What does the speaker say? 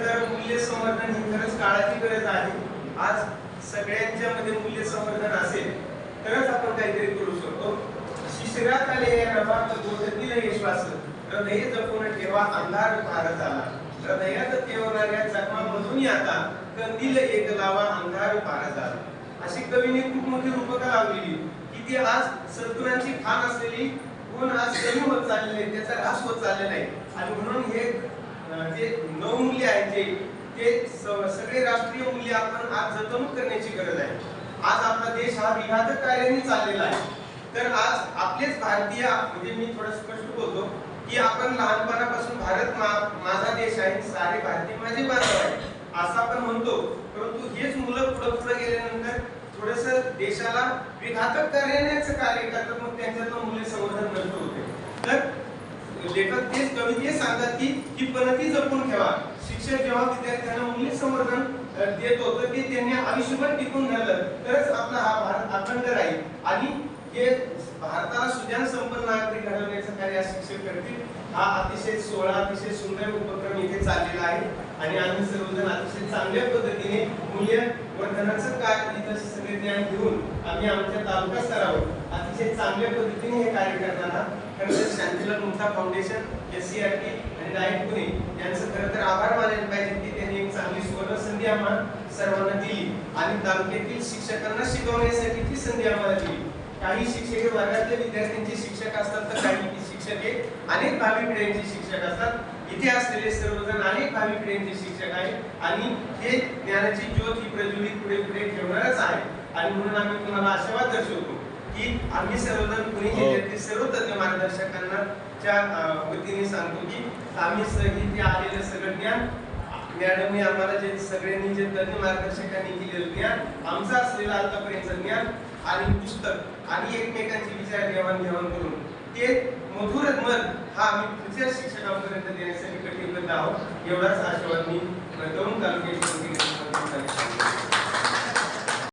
तर मूल्य संवर्धन ही खरंच काळाची गरज आहे आज सगळ्यांच्या मध्ये मूल्य संवर्धन असेल तरच आपण काहीतरी करू शकतो. शिशिरात आले या नभात गोदतील विश्वास. हृदय जपून ठेवा अंधार भारत आला हृदयात तेवणाऱ्या जखमामधून आता कंदील एक लावा अंधार भारत आला अशी कवीने खूप मोठी रूपका लावलेली. की ती आज सद्गुणांची खाण असलेली गुण आज कमी होत चाललेले त्याचा ऱ्हास होत चाललेला आहे. आणि म्हणून हे जे नऊ पाहिजे ते सगळे राष्ट्रीय मूल्य आपण आज जतवणूक करण्याची गरज आहे. आज आपला देश हा विघातक कार्याने चाललेला आहे. तर आज आपलेच भारतीय म्हणजे मी थोडं स्पष्ट बोलतो की आपण लहानपणापासून भारत मा- माझा देश आहे सारे भारतीय माझे बांधव आहे असं आपण म्हणतो परंतु हेच मुलं पुढे पुढे गेल्यानंतर थोडस देशाला विघातक करण्याचं कार्य करतात मग त्यांच्यातलं मुले संवर्धन नष्ट होते. तर लेखक तेच कवी ते सांगतात की ही पद्धती जपून ठेवा. शिक्षक जेव्हा विद्यार्थ्यांना मूल्य समर्थन अ, देत होतं ते त्यांनी आयुष्यभर टिकून धरलं तरच आपला हा भारत अखंड राहील. आणि हे भारताला सुजान संपन्न नागरिक घडवण्याचं कार्य शिक्षक करतील हा अतिशय सोहळा अतिशय सुंदर उपक्रम इथे चाललेला आहे. आणि आम्ही सर्वजण अतिशय चांगल्या पद्धतीने मूल्य वर्धनाचं कार्य इथं सगळे ज्ञान घेऊन आम्ही आमच्या तालुका स्तरावर अतिशय चांगल्या पद्धतीने हे कार्य करताना खरं तर Mukta foundation S C R T आणि नाईक पुणे यांचं खरं तर आभार मानायला पाहिजे की त्यांनी एक चांगली सुवर्ण संधी आम्हाला सर्वांना दिली आणि तालुक्यातील शिक्षकांना शिकवण्यासाठी ती संधी आम्हाला दिली. काही शिक्षक वर्गातले विद्यार्थ्यांचे शिक्षक असतात तर काही शिक्षक हे अनेक भावी पिढ्यांचे शिक्षक असतात. इथे असलेले सर्वजण पिढ्यांचे शिक्षक आहेत आणि हे ज्ञानाची ज्योत ही प्रज्वलित पुढे पुढे ठेवणारच आहे. आणि म्हणून आम्ही तुम्हाला आशावाद दर्शवतो की आम्ही सर्वजण पुणे जिल्ह्यातील सर्व तज्ञ मार्गदर्शकांना च्या वतीने सांगतो की आम्ही स- इथे आलेलं सगळं ज्ञान मॅडमने आम्हाला जे सगळ्यांनी जे तज्ञ मार्गदर्शकांनी दिलेलं ज्ञान आमचं असलेलं आतापर्यंतचं ज्ञान आणि पुस्तक आणि एकमेकांची विचार देवाणघेवाण करून ते मधुर मन हा आम्ही पुढच्या शिक्षकांपर्यंत देण्यासाठी कटिबद्ध आहोत. एवढाच आशावाद मी तरुण